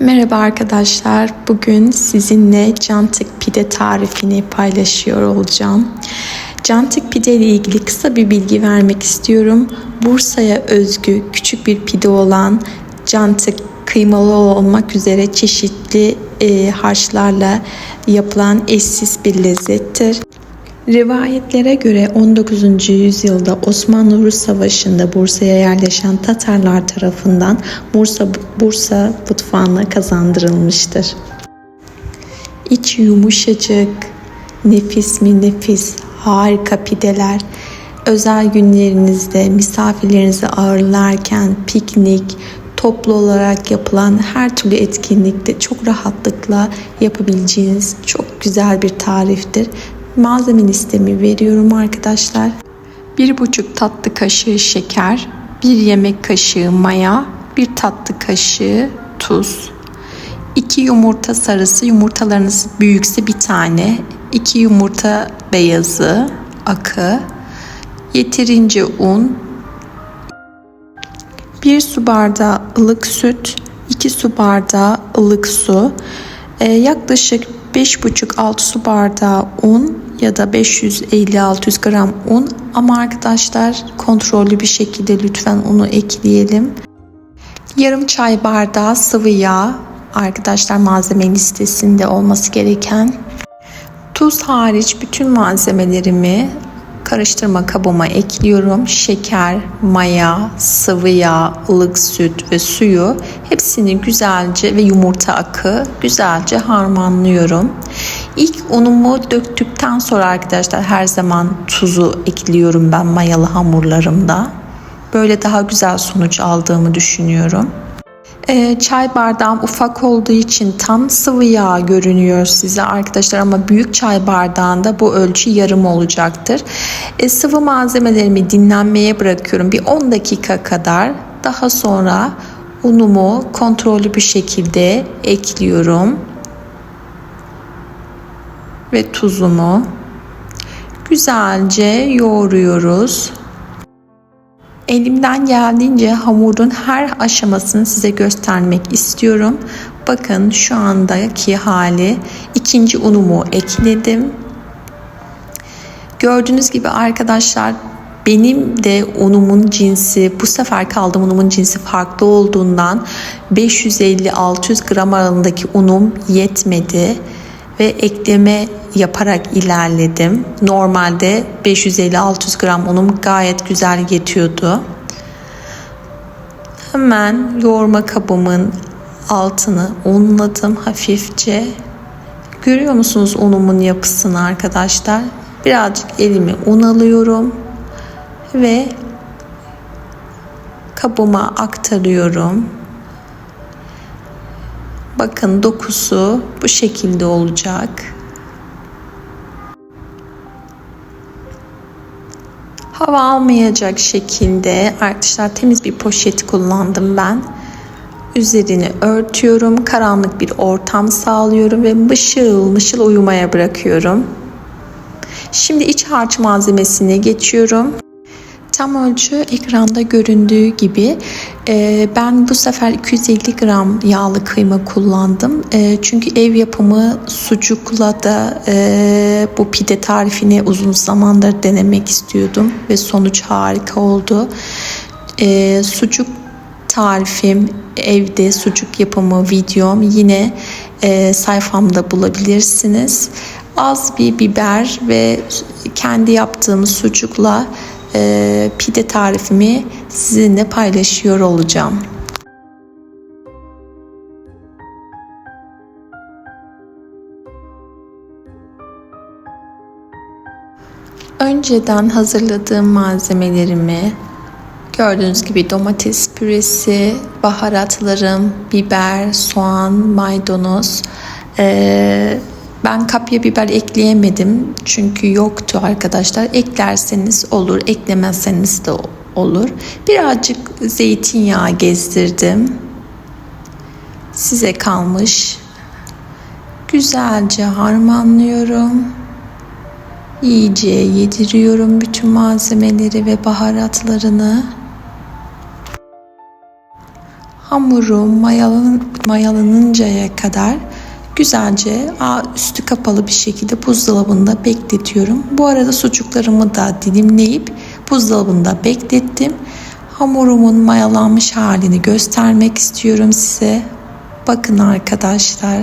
Merhaba arkadaşlar. Bugün sizinle cantık pide tarifini paylaşıyor olacağım. Cantık pide ile ilgili kısa bir bilgi vermek istiyorum. Bursa'ya özgü küçük bir pide olan cantık kıymalı olmak üzere çeşitli e, harçlarla yapılan eşsiz bir lezzettir. Rivayetlere göre 19. yüzyılda Osmanlı-Rus Savaşı'nda Bursa'ya yerleşen Tatarlar tarafından Bursa, Bursa mutfağına kazandırılmıştır. İç yumuşacık, nefis mi nefis, harika pideler, özel günlerinizde misafirlerinizi ağırlarken piknik, toplu olarak yapılan her türlü etkinlikte çok rahatlıkla yapabileceğiniz çok güzel bir tariftir. Malzeme listemi veriyorum arkadaşlar. 1,5 tatlı kaşığı şeker, 1 yemek kaşığı maya, 1 tatlı kaşığı tuz, 2 yumurta sarısı, yumurtalarınız büyükse bir tane, 2 yumurta beyazı, akı, yeterince un, 1 su bardağı ılık süt, 2 su bardağı ılık su, ee, yaklaşık 5,5-6 su bardağı un ya da 550-600 gram un ama arkadaşlar kontrollü bir şekilde lütfen unu ekleyelim. Yarım çay bardağı sıvı yağ arkadaşlar malzeme listesinde olması gereken. Tuz hariç bütün malzemelerimi karıştırma kabıma ekliyorum. Şeker, maya, sıvı yağ, ılık süt ve suyu hepsini güzelce ve yumurta akı güzelce harmanlıyorum. İlk unumu döktükten sonra arkadaşlar her zaman tuzu ekliyorum ben mayalı hamurlarımda. Böyle daha güzel sonuç aldığımı düşünüyorum. E, çay bardağım ufak olduğu için tam sıvı yağ görünüyor size arkadaşlar ama büyük çay bardağında bu ölçü yarım olacaktır. E, sıvı malzemelerimi dinlenmeye bırakıyorum bir 10 dakika kadar. Daha sonra unumu kontrollü bir şekilde ekliyorum. Ve tuzumu güzelce yoğuruyoruz. Elimden geldiğince hamurun her aşamasını size göstermek istiyorum. Bakın şu andaki hali ikinci unumu ekledim. Gördüğünüz gibi arkadaşlar benim de unumun cinsi bu sefer kaldığım unumun cinsi farklı olduğundan 550-600 gram aralığındaki unum yetmedi ve ekleme yaparak ilerledim. Normalde 550-600 gram unum gayet güzel yetiyordu. Hemen yoğurma kabımın altını unladım hafifçe. Görüyor musunuz unumun yapısını arkadaşlar? Birazcık elimi un alıyorum ve kabıma aktarıyorum. Bakın dokusu bu şekilde olacak. Hava almayacak şekilde arkadaşlar temiz bir poşet kullandım ben. Üzerini örtüyorum. Karanlık bir ortam sağlıyorum ve mışıl mışıl uyumaya bırakıyorum. Şimdi iç harç malzemesine geçiyorum. Tam ölçü ekranda göründüğü gibi e, ben bu sefer 250 gram yağlı kıyma kullandım. E, çünkü ev yapımı sucukla da e, bu pide tarifini uzun zamandır denemek istiyordum ve sonuç harika oldu. Sucuk tarifim evde sucuk yapımı videom yine sayfamda bulabilirsiniz. Az bir biber ve kendi yaptığım sucukla e, pide tarifimi sizinle paylaşıyor olacağım. Önceden hazırladığım malzemelerimi gördüğünüz gibi domates püresi, baharatlarım, biber, soğan, maydanoz, ee, ben kapya biber ekleyemedim çünkü yoktu arkadaşlar. Eklerseniz olur, eklemezseniz de olur. Birazcık zeytinyağı gezdirdim. Size kalmış. Güzelce harmanlıyorum. İyice yediriyorum bütün malzemeleri ve baharatlarını. Hamurum mayalan, mayalanıncaya kadar güzelce üstü kapalı bir şekilde buzdolabında bekletiyorum. Bu arada sucuklarımı da dilimleyip buzdolabında beklettim. Hamurumun mayalanmış halini göstermek istiyorum size. Bakın arkadaşlar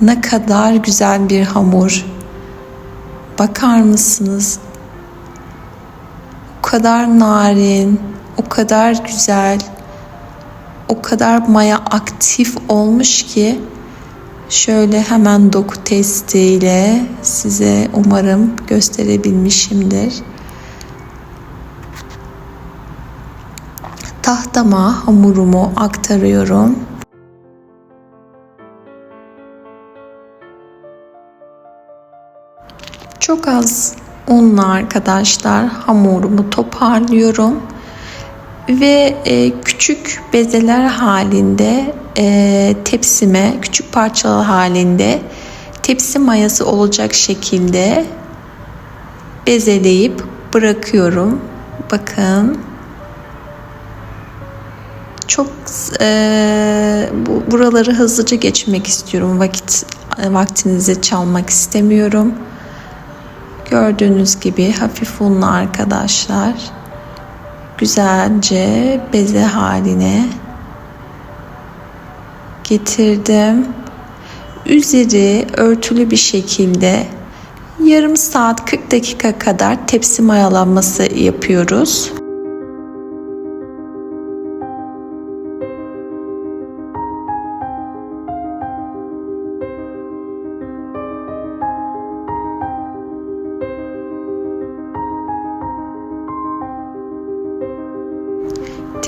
ne kadar güzel bir hamur. Bakar mısınız? O kadar narin, o kadar güzel, o kadar maya aktif olmuş ki şöyle hemen doku testiyle size umarım gösterebilmişimdir. Tahtama hamurumu aktarıyorum. Çok az unla arkadaşlar hamurumu toparlıyorum ve e, küçük bezeler halinde e, tepsime küçük parçalar halinde tepsi mayası olacak şekilde bezeleyip bırakıyorum. Bakın çok e, bu, buraları hızlıca geçmek istiyorum. Vakit vaktinizi çalmak istemiyorum. Gördüğünüz gibi hafif unlu arkadaşlar. Güzelce beze haline getirdim. Üzeri örtülü bir şekilde yarım saat 40 dakika kadar tepsi mayalanması yapıyoruz.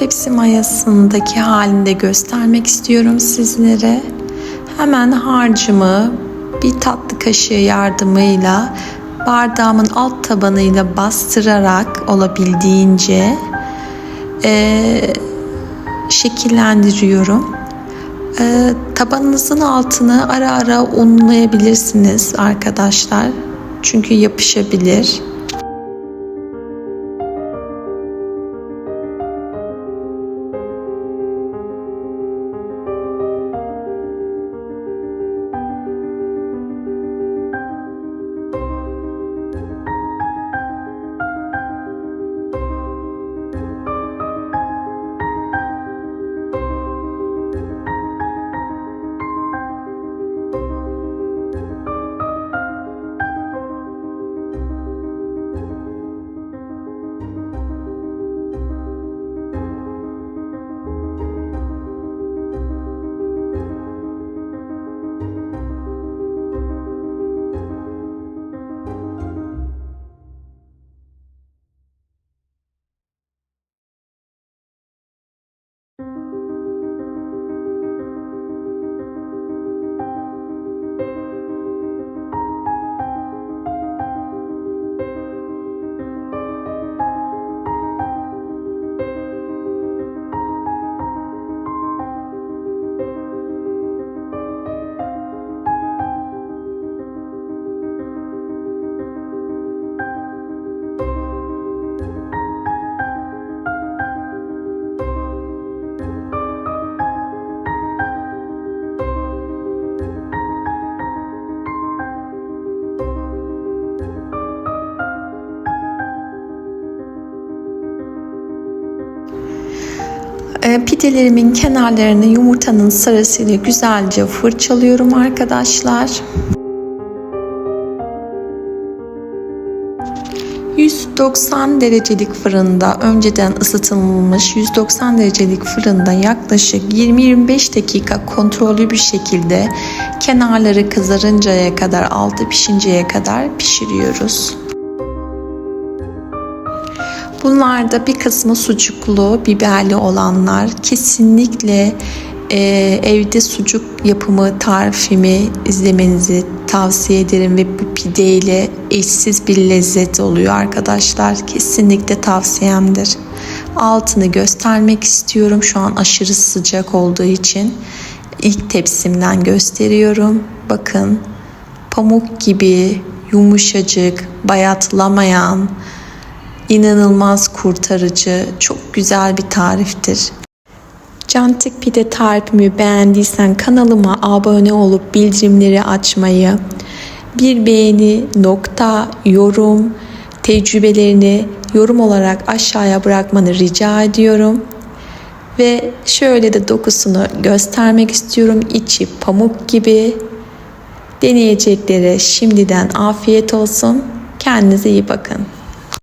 Tepsi mayasındaki halini de göstermek istiyorum sizlere. Hemen harcımı bir tatlı kaşığı yardımıyla bardağımın alt tabanıyla bastırarak olabildiğince e, şekillendiriyorum. E, tabanınızın altını ara ara unlayabilirsiniz arkadaşlar. Çünkü yapışabilir. Pidelerimin kenarlarını yumurtanın sarısıyla güzelce fırçalıyorum arkadaşlar. 190 derecelik fırında önceden ısıtılmış 190 derecelik fırında yaklaşık 20-25 dakika kontrollü bir şekilde kenarları kızarıncaya kadar altı pişinceye kadar pişiriyoruz. Bunlarda bir kısmı sucuklu, biberli olanlar. Kesinlikle e, evde sucuk yapımı tarifimi izlemenizi tavsiye ederim ve bu pideyle eşsiz bir lezzet oluyor arkadaşlar. Kesinlikle tavsiyemdir. Altını göstermek istiyorum. Şu an aşırı sıcak olduğu için ilk tepsimden gösteriyorum. Bakın pamuk gibi yumuşacık, bayatlamayan, inanılmaz kurtarıcı, çok güzel bir tariftir. Cantik pide tarifimi beğendiysen kanalıma abone olup bildirimleri açmayı, bir beğeni, nokta, yorum, tecrübelerini yorum olarak aşağıya bırakmanı rica ediyorum. Ve şöyle de dokusunu göstermek istiyorum. İçi pamuk gibi. Deneyeceklere şimdiden afiyet olsun. Kendinize iyi bakın.